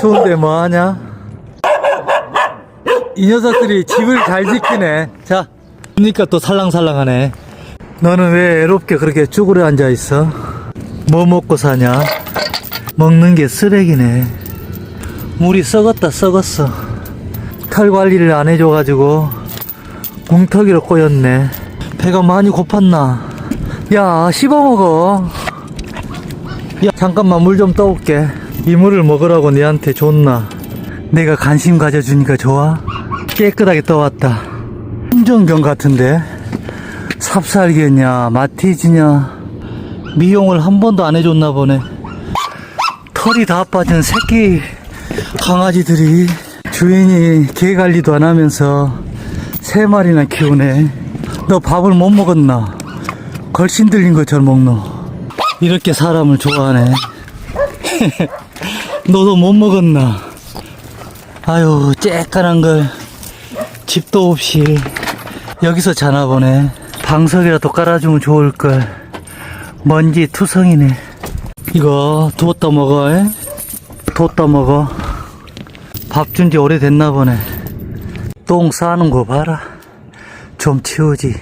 추운데 뭐하냐? 이 녀석들이 집을 잘 지키네. 자, 그러니까 또 살랑살랑하네. 너는 왜 외롭게 그렇게 쭈그려 앉아 있어? 뭐 먹고 사냐? 먹는 게 쓰레기네. 물이 썩었다 썩었어. 털 관리를 안 해줘가지고 뭉텅이로 꼬였네. 배가 많이 고팠나? 야, 씹어 먹어. 야, 잠깐만 물 좀 떠올게. 이 물을 먹으라고 내한테 줬나? 내가 관심 가져주니까 좋아? 깨끗하게 떠왔다. 홍정경 같은데? 삽살개냐, 마티즈냐, 미용을 한 번도 안 해줬나 보네. 털이 다 빠진 새끼 강아지들이 주인이 개 관리도 안 하면서 세 마리나 키우네. 너 밥을 못 먹었나? 걸신 들린 것처럼 먹노. 이렇게 사람을 좋아하네. 너도 못 먹었나? 아유, 쬐깐한 걸 집도 없이 여기서 자나 보네. 방석이라도 깔아주면 좋을걸. 먼지 투성이네. 이거 두었다 먹어, 에? 뒀다 먹어. 밥 준 지 오래됐나 보네. 똥 싸는 거 봐라. 좀 치우지.